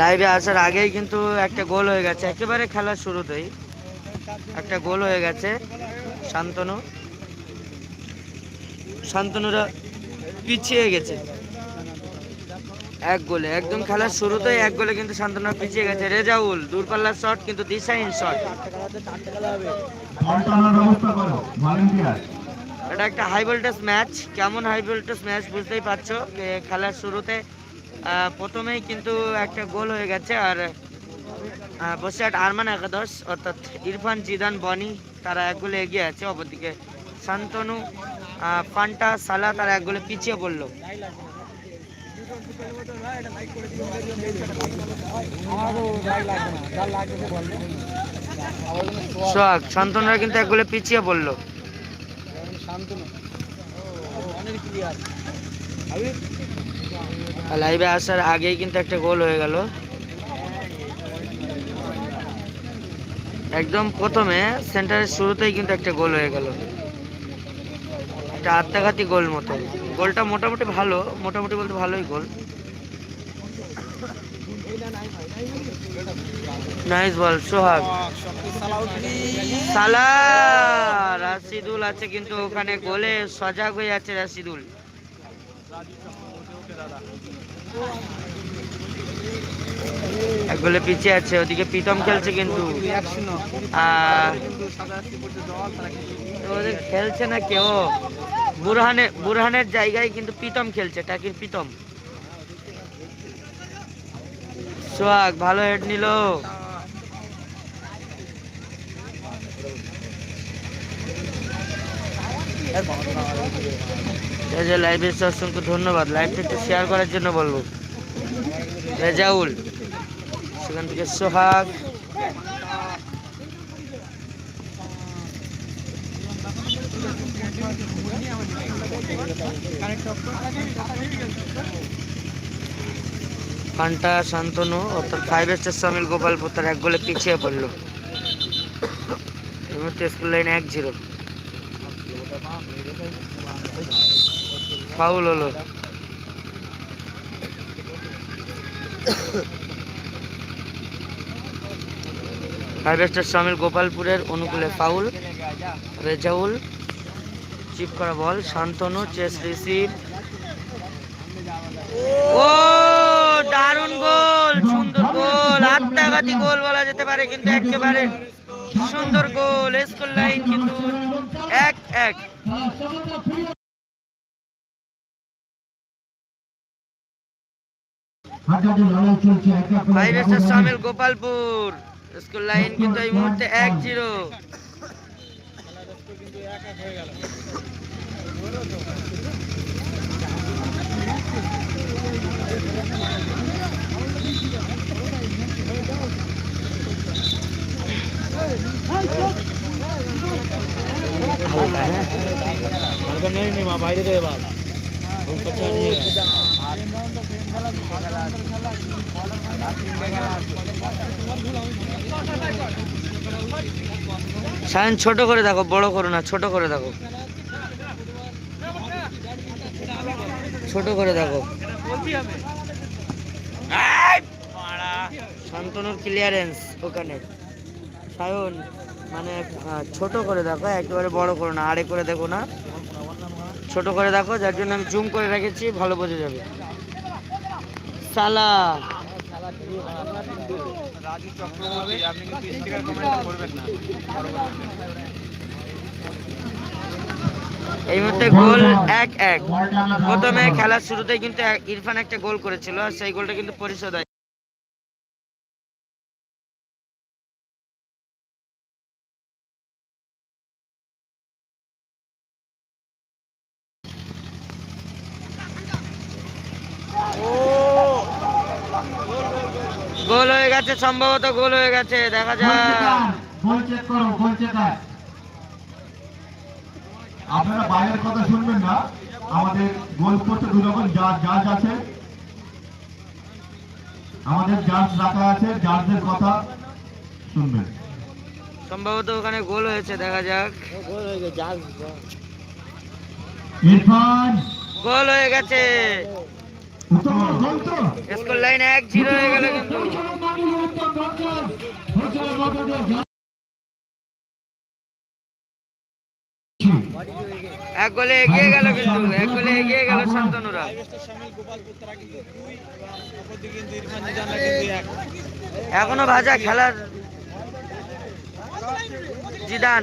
লাইভে আসার আগেই কিন্তু একটা গোল হয়ে গেছে। একেবারে খেলার শুরুতেই একটা গোল হয়ে গেছে শান্তনু। শান্তনুরা পিছিয়ে গেছে। এক গোলে একদম খেলার শুরুতেই এক গোলে কিন্তু শান্তনুরা পিছিয়ে গেছে। রেজাউল দূরপাল্লার শট কিন্তু দিশাহীন শট এটা একটা হাই ভোল্টেজ ম্যাচ কেমন হাই ভোল্টেজ ম্যাচ বুঝতেই পারছ? খেলার শুরুতে প্রথমেই কিন্তু একটা গোল হয়ে গেছে আর বসিরহাট আরমান একাদশ অর্থাৎ ইরফান জিদান বনি তারা এক গোলে এগিয়ে আছে। অপরদিকে শান্তনু পান্টা সালা তারা এক গোলে পিছিয়ে পড়ল। শান্তনুরা কিন্তু এক গোলে পিছিয়ে পড়ল। লাইভে আসার আগেই কিন্তু একটা গোল হয়ে গেল। একদম প্রথমে সেন্টারের শুরুতেই কিন্তু একটা গোল হয়ে গেল। একটা আত্মাঘাতী গোল মতো। গোলটা মোটামুটি ভালো, মোটামুটি বলতে ভালোই গোল। নাইস বল সোহাগ। সালা রাশিদুল আছে কিন্তু ওখানে গোলে সজাগ হয়ে আছে রাশিদুল। এক গোলে পিছিয়ে আছে, ওদিকে প্রীতম খেলছে কিন্তু। ওদের খেলছে না কেউ। বুরহানে, বুরহানের জায়গায় কিন্তু প্রীতম খেলছে, টাকির প্রীতম। সোহাগ, ভালো হেড নিল। লাইভে অসংখ্য ধন্যবাদ। লাইভটা একটু শেয়ার করার জন্য বলব। রেজাউল, সেখান থেকে সোহাগ। ফান্টা, শান্তনু, অর্থাৎ ফাইভ স্টার সামিল গোপালপুর তার এক গোলে পিছিয়ে পড়ল। স্কুল লাইন এক জিরো ফাউল হলো। ফাইভ স্টার সামিল গোপালপুরের অনুকূলে ফাউল রেজাউল চিপ করা বল শান্তনু চেস রিসিভ ও, দারুণ গোল, সুন্দর গোল, আত্মাঘাতী গোল বলা যেতে পারে কিন্তু একেবারে সুন্দর গোল, স্কুল লাইন কিন্তু এক এক। ফাইভ সামিল গোপালপুর, স্কুল লাইন কিন্তু এই মুহূর্তে এক, জিরো। বাইরে দেয় বাদ খেলা সায়ন ছোট করে দেখো বড় করো না ছোট করে দেখো। ছোট করে দেখো। শান্তনুর ক্লিয়ারেন্স ওখানে। সায়ন মানে ছোট করে দেখো একেবারে বড় করো না আড়ে করে দেখো না। ছোট করে দেখো যার জন্য আমি জুম করে রেখেছি ভালো বোঝা যাবে। সালা! এই মুহূর্তে গোল এক এক। প্রথমে খেলার শুরুতেই কিন্তু ইরফান একটা গোল করেছিল আর সেই গোলটা কিন্তু পরিশোধ হয় গোল হয়ে গেছে সম্ভবত গোল হয়ে গেছে দেখা যাক। গোল চেক করো গোল চেকার। আপনারা বাইরের কথা শুনবেন না আমাদের গোল করতে দু রকম জাজ আছে আমাদের জাজ রাখা আছে জাজদের কথা শুনবেন। সম্ভবত ওখানে গোল হয়েছে দেখা যাক। ইরফান! গোল হয়ে গেছে। স্কোর লাইন এক জিরো হয়ে গেল এক গোলে এগিয়ে গেল কিন্তু, এক গোলে এগিয়ে গেল শান্তনুরা। এখনও ভাজা খেলার জিদান।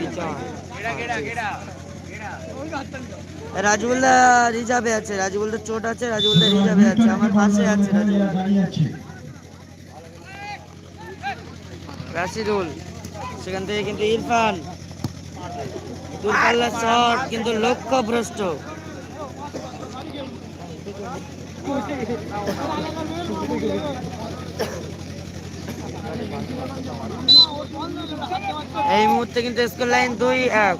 দিচ্ছি রাজবুল্লা রিজার্ভে আছে রাজবুল্লার চোট আছে রাজবুল্লা রিজার্ভে আছে, আমার পাশে রাজবুল্লা আছে রাশিদুল, সেখান থেকে কিন্তু ইরফান। দূরপাল্লা শট কিন্তু লক্ষ্য ভ্রষ্ট এই মুহূর্তে কিন্তু স্কোর লাইন দুই এক।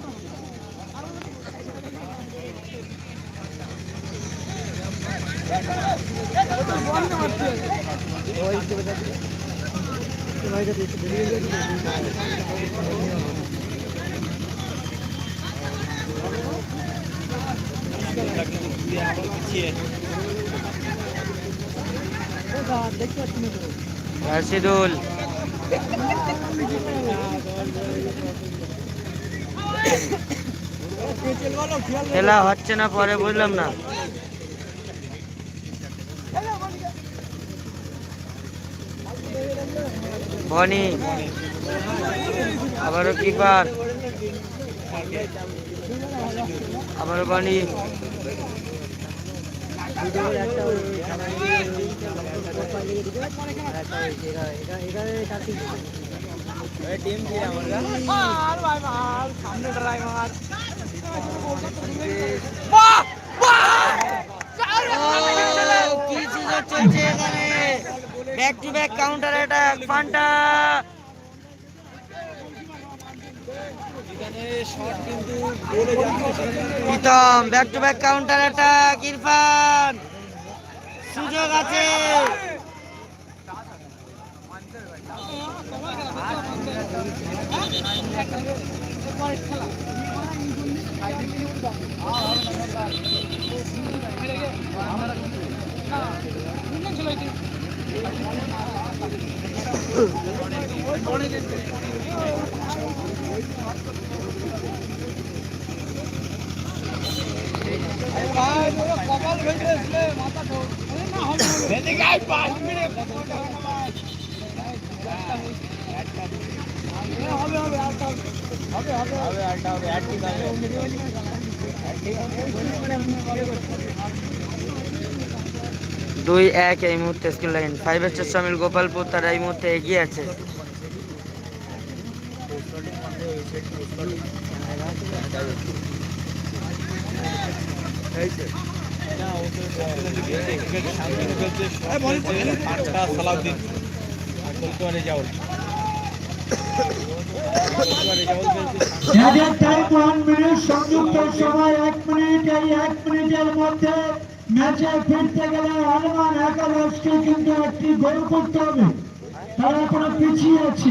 রাশিদুল। খেলা হচ্ছে না পরে বুঝলাম না। বনি আবারও কিপার। ও, কি চলছে এখানে। Back to back counter attack Fanta Pritam back to back counter attack Irfan. সুযোগ আছে। দুই এক এই মুহূর্তে স্কুল লাইন। ফাইভ স্টার সামিল গোপালপুর তারা এই মুহূর্তে এগিয়ে আছে। সংযুক্ত সময় এক মিনিট এই এক মিনিটের মধ্যে ম্যাচে ফিরতে গেলে আলমান একাদশকে কিন্তু একটি গোল করতে হবে তারা এখনও পিছিয়ে আছে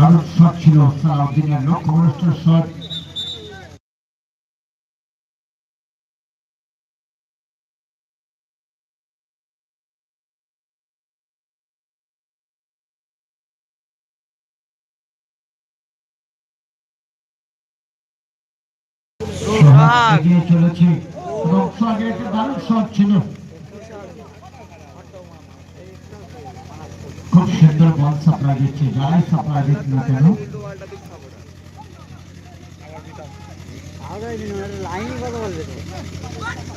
দারুণ শট ছিল সালাউদ্দিনের লক্ষ্যভ্রষ্ট শট চলেছে। এবং শট দারুণ শট ছিল। খুব সুন্দর বল সাপ্লাই দিচ্ছে যারাই সাপ্লাই দিক না কেন?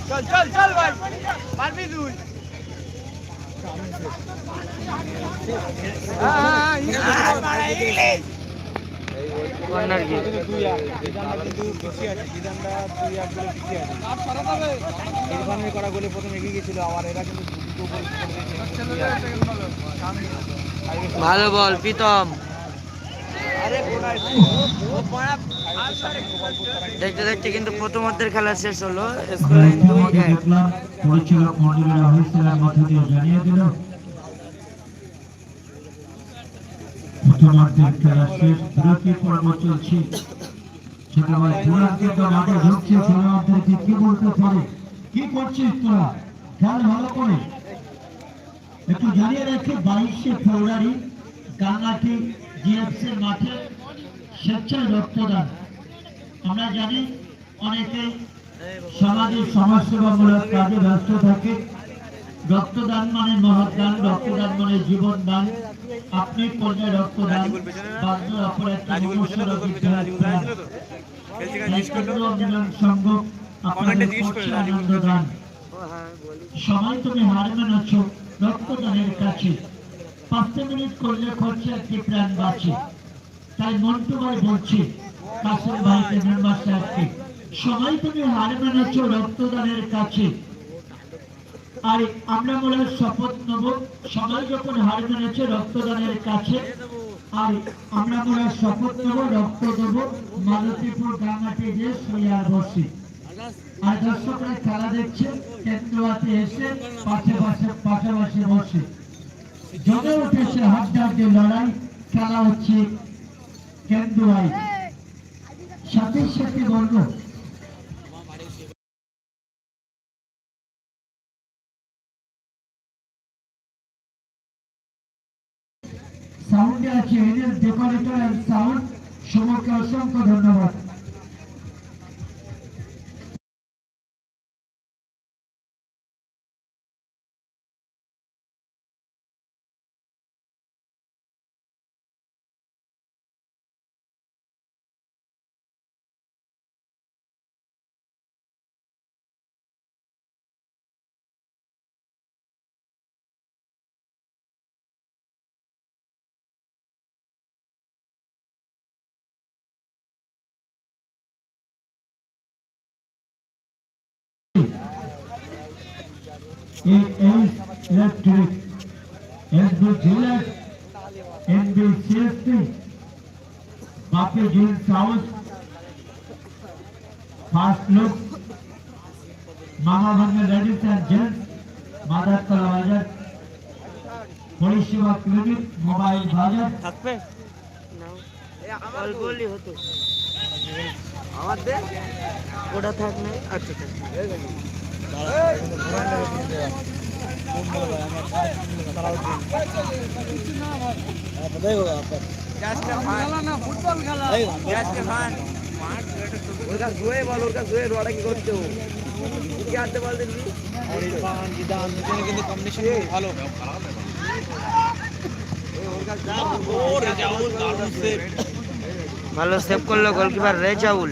চল চল চল ভাই পারবি তুই। করা গোলে প্রথম এগিয়ে গেছিল আবার এরা কিন্তু ভালো বল, প্রীতম। দেখতে দেখতে কিন্তু হলো। দিল প্রথমার্ধের খেলা শেষ খেলোয়াড়দেরকে কি করছিস তোরা? খেল ভালো করে। একটু জানিয়ে রাখি বাইশে ফেব্রুয়ারি কান্নাটি জিএফসি মাঠে স্বেচ্ছায় রক্তদান। আমরা জানি অনেকে সমাজের সমাজসেবামূলক কাজে ব্যস্ত থাকে। রক্তদান মানে মহাদান রক্তদান মানে জীবন দান আপনি করলে রক্তদান বাধ্য অপর একটা মনুষ্য বিদ্যালয় এই সংঘ আপনাদের আনন্দ দান। সময় তুমি হার মেনেছ রক্তদানের কাছে পাঁচটা মিনিট করলে খরচে একটি প্রাণ বাঁচে। তাই মন্টু ভাই বলছে, কাসেম ভাইকে মেম্বার সাহেবকে সময় তুমি হার মেনেছ রক্তদানের কাছে। আর আমরা মনে শপথ নেব, সবাই যখন হার মেনেছে রক্তদানের কাছে, আর আমরা মনে শপথ নেব, রক্ত দেবো, মালতীপুর গামাটি যে সইয়ার বসে। আর দর্শকরা খেলা দেখছে কেন্দ্রতে এসে পাশে পাশে পাশাপাশি বসে। জমে উঠেছে হাড্ডাহাড্ডি লড়াই, খেলা হচ্ছে কেন্দ্রয় সাথে সাথে বলব, সাউন্ডে আছে এনএস ডেকোরেটর এন্ড সাউন্ড সমকে অসংখ্য ধন্যবাদ। AS Electric, SB Gillette, NB CSP, Bapi Jeans House, Fast Look, Mama Banga Ladies and Gents, Mother Bazaar, পরিষেবা ক্লিনিক মোবাইল বাজার থাকবে অল্প হলেই হতো আমার দে ওটা থাক না আচ্ছা থাক ভালো সেভ করল goalkeeper Rezaul.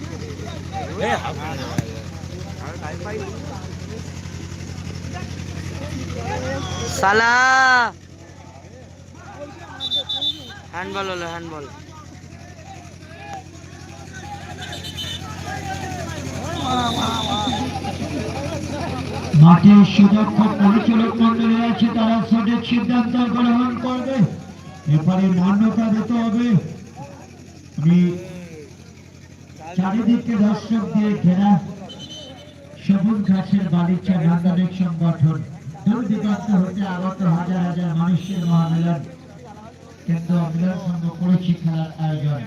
সালা হ্যান্ডবল হলো হ্যান্ডবল মাঠের সুদক্ষ পরিচালক মন্ডলী আছে, তারা সঠিক সিদ্ধান্ত গ্রহণ করবে। এরপরে মান্যতা দিতে হবে। আমি চারিদিকে দর্শক দিয়ে ঘেরা সবুজ ঘাসের বালিচা নান্দনিক সংগঠন। হতে আগত হাজার হাজার মানুষের মহামিলন। কিন্তু করেছি খেলার আয়োজন।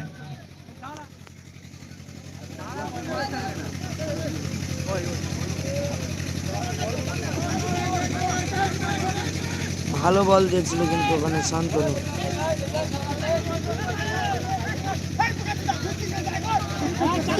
ভালো বল দিয়েছিল কিন্তু ওখানে শান্তনু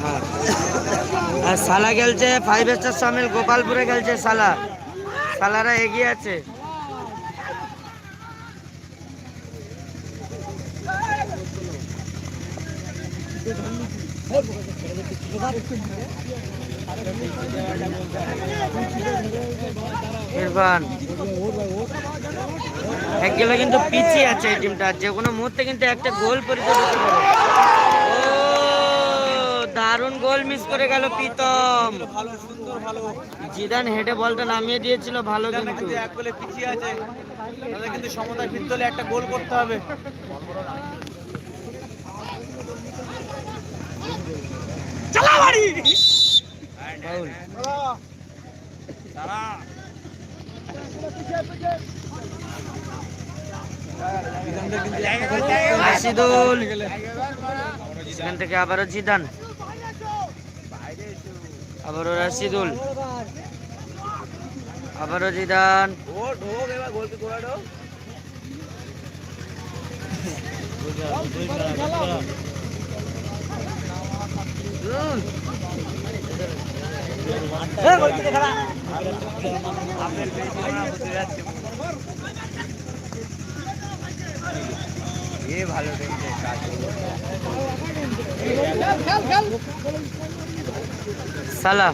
হ্যাঁ। আর সালা খেলছে ফাইভ স্টার সামিল গোপালপুরে খেলছে সালা সালারা এগিয়ে আছে। ইরফান। এক গেলে কিন্তু পিছিয়ে আছে এই টিমটা যে কোনো মুহূর্তে কিন্তু একটা গোল পরিচয় দিতে পারে। ও দারুণ গোল মিস করে গেল প্রীতম। ভালো সুন্দর ভালো জিদান হেডে বলটা নামিয়ে দিয়েছিল ভালো কিন্তু। এক গোলে পিছিয়ে আছে। তাদের কিন্তু সমতায় ফিরতে হলে একটা গোল করতে হবে। রাশিদুল। সেখান থেকে আবারও জিদান। আবারও রাশিদুল। আবারও জিদান। ও এ ভালো কাজ সালা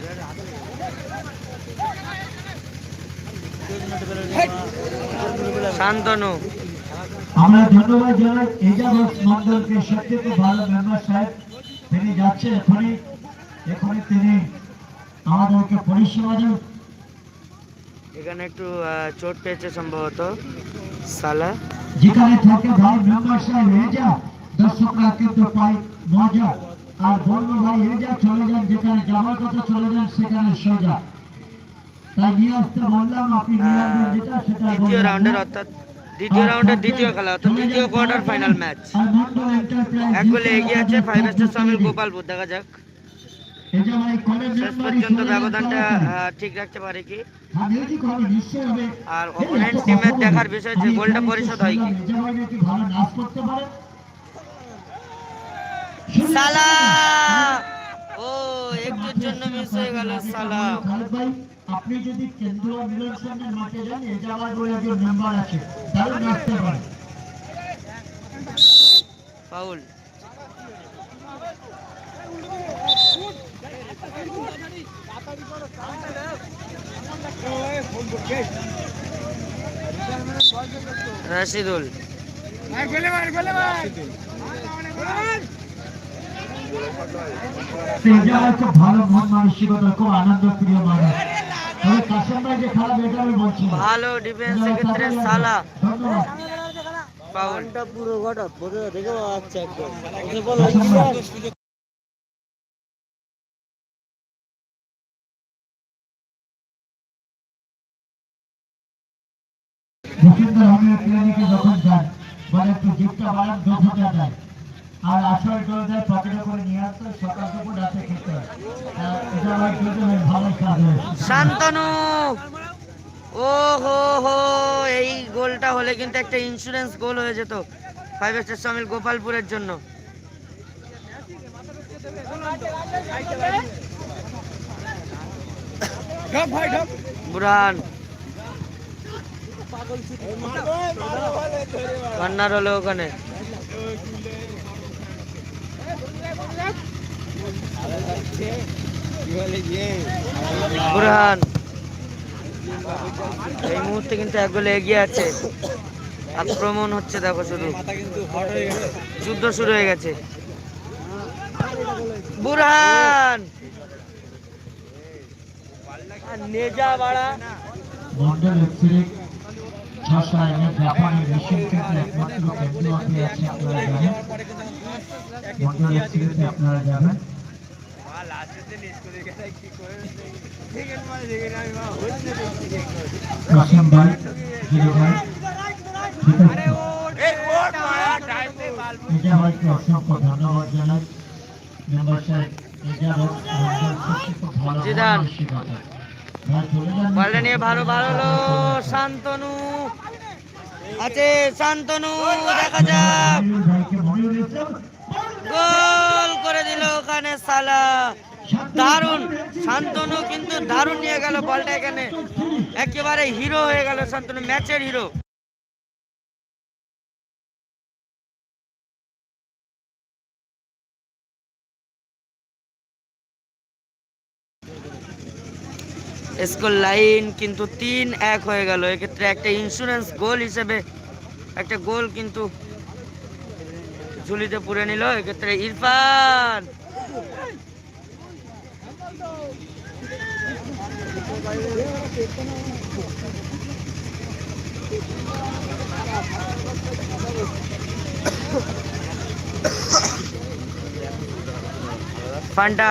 শান্তনু। আমরা ধন্যবাদ জানাই এজাবাস মন্ডলকে খুব ভালো মেম্বার সাহেব। তিনি যাচ্ছে এখনই। এখনই তিনি আমাদেরকে পরিষেবা দেন। এখানে একটু চোট পেয়েছে সম্ভবত। সালা? যেখানে থাকে ভাই মেম্বার সাহেব এজা দর্শকরা কিন্তু পায় মজা। আর বলব ভাই চলে যান যেখানে যাওয়ার কথা চলে যান সেখানে সোজা। তাই নিয়ে আসতে বললাম আপনি যেটা সেটা দ্বিতীয় রাউন্ডের অর্থাৎ দ্বিতীয় রাউন্ডের দ্বিতীয় খেলা অর্থাৎ দ্বিতীয় কোয়ার্টার ফাইনাল ম্যাচ এক গোলে এগিয়ে আছে ফাইভ স্টার সামিল গোপালপুর দেখা যাক। শেষ পর্যন্ত ব্যবধানটা ঠিক রাখতে পারে কি। আর এর কথা দেখার বিষয় যে গোলটা পরিশোধ হয় কি? সালা ও একটুর জন্য মিস হয়ে গেল সালা আপনি যদি কেন্দ্রীয় সংঘের মাঠে যান এজা বলে একজন মেম্বার আছে তাহলে নাচতে পারে ফাউল রাশিদুল। ভালো মন মানসিকতা খুব আনন্দ প্রিয় মানুষ। ডিফেন্স সালা পুরো ঘটা পুরো দেখে আচ্ছা একদম। ওকে কাশেম ভাই, ভূপেন্দ্র রঙের ক্লিনিকে যখন যান বলে একটু জিপটা বাড়ান দক্ষতা দেয় আর আসল ডোল পকেটে করে নিয়ে আসতে সকাল থেকে রাতে খেতে এটা আমার দুজনের ভালো কাজ শান্তনু! ও হো হো এই গোলটা হলে কিন্তু একটা ইন্স্যুরেন্স গোল হয়ে যেত। ফাইভ স্টার সামিল গোপালপুরের জন্য। বুরহান কর্নার হলো ওখানে। বুরহান এই মুহূর্তে কিন্তু এক গোলে এগিয়ে আছে। আক্রমণ হচ্ছে দেখো শুধু। যুদ্ধ শুরু হয়ে গেছে। বুরহান! নেজা বাড়া। ছশো আইনে জাপানের থেকে একমাত্র কেন্দ্রীয় আছে আপনারা জানেন। মন্ডল আপনারা জানেন। কাসিম ভাই জিরো ভাই ঠিক আছে। এটা অসংখ্য ধন্যবাদ জানাই। মেম্বার সাহেব এটা মন্ডল সত্যি খুব ভালো বলটা নিয়ে ভালো ভালো হলো, শান্তনু। আছে, শান্তনু, দেখা যাক। গোল করে দিল ওখানে সালা। দারুণ, শান্তনু কিন্তু দারুণ নিয়ে গেল বলটা এখানে। একেবারে হিরো হয়ে গেল শান্তনু ম্যাচের হিরো স্কোর লাইন কিন্তু তিন এক হয়ে গেল। এক্ষেত্রে একটা ইন্স্যুরেন্স গোল হিসেবে একটা গোল কিন্তু ঝুলিতে পুরে নিল। এক্ষেত্রে ইরফান! ফান্টা!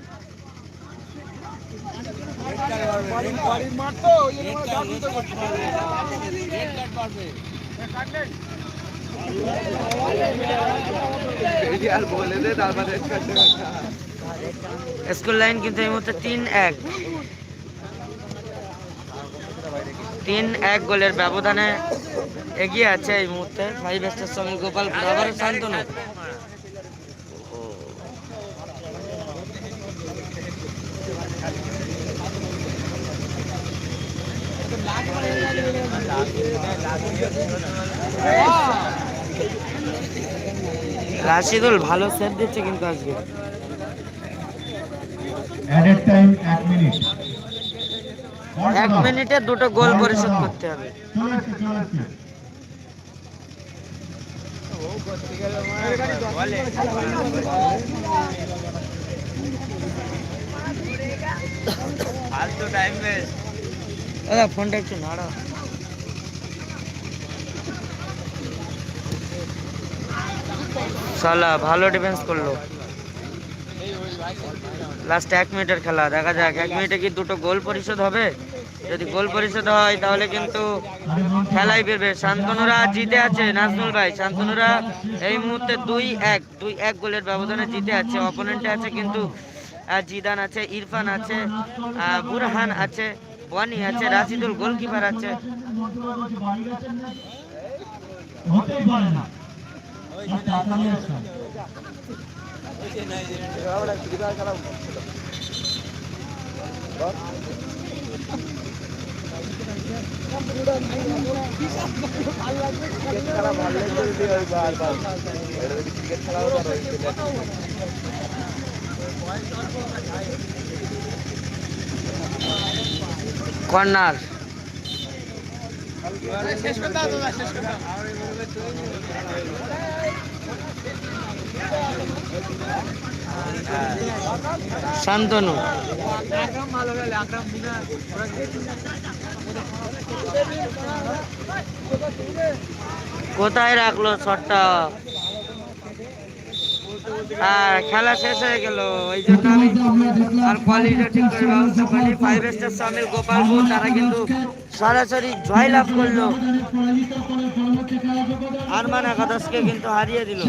স্কুল লাইন কিন্তু এই মুহূর্তে তিন এক। তিন এক গোলের ব্যবধানে এগিয়ে আছে এই মুহূর্তে ফাইভ স্টার সঙ্গে গোপাল আবারও শান্তনু। রাশিদুল ভালো সেট দিচ্ছে কিন্তু আজকে। অ্যাডেড টাইম এক মিনিট এক মিনিটে দুটো গোল পরিশোধ করতে হবে। ফালতু টাইম ওয়েস্ট দাদা, ফোনটা একটু নাড়া সালা ভালো ডিফেন্স করল। লাস্ট এক মিনিটের খেলা, দেখা যাক। এক মিনিটে কি দুটো গোল পরিশোধ হবে? যদি গোল পরিশোধ হয়, তাহলে কিন্তু খেলাই ফিরবে শান্তনুরা জিতে আছে, নাজমুল ভাই। শান্তনুরা এই মুহূর্তে দুই এক দুই এক গোলের ব্যবধানে জিতে আছে। অপোনেন্টে আছে কিন্তু জিদান আছে, ইরফান আছে বুরহান আছে। ওয়ানি আছে রাশিদুল গোলকিপার আছে হতেই পারে না আর তাড়াতাড়ি আসুন। আমরা ফ্রি ফায়ার খেলা কর্নার। শান্তনু। কোথায় রাখল শটটা? আর খেলা শেষ হয়ে গেল। ওই জন্য আমি আর কোয়ালিটি ঠিক করে ব্যবস্থা করি। ফাইভ স্টার সামিল গোপালপুর তারা কিন্তু সরাসরি জয় লাভ করল। আরমান একাদশকে কিন্তু হারিয়ে দিল।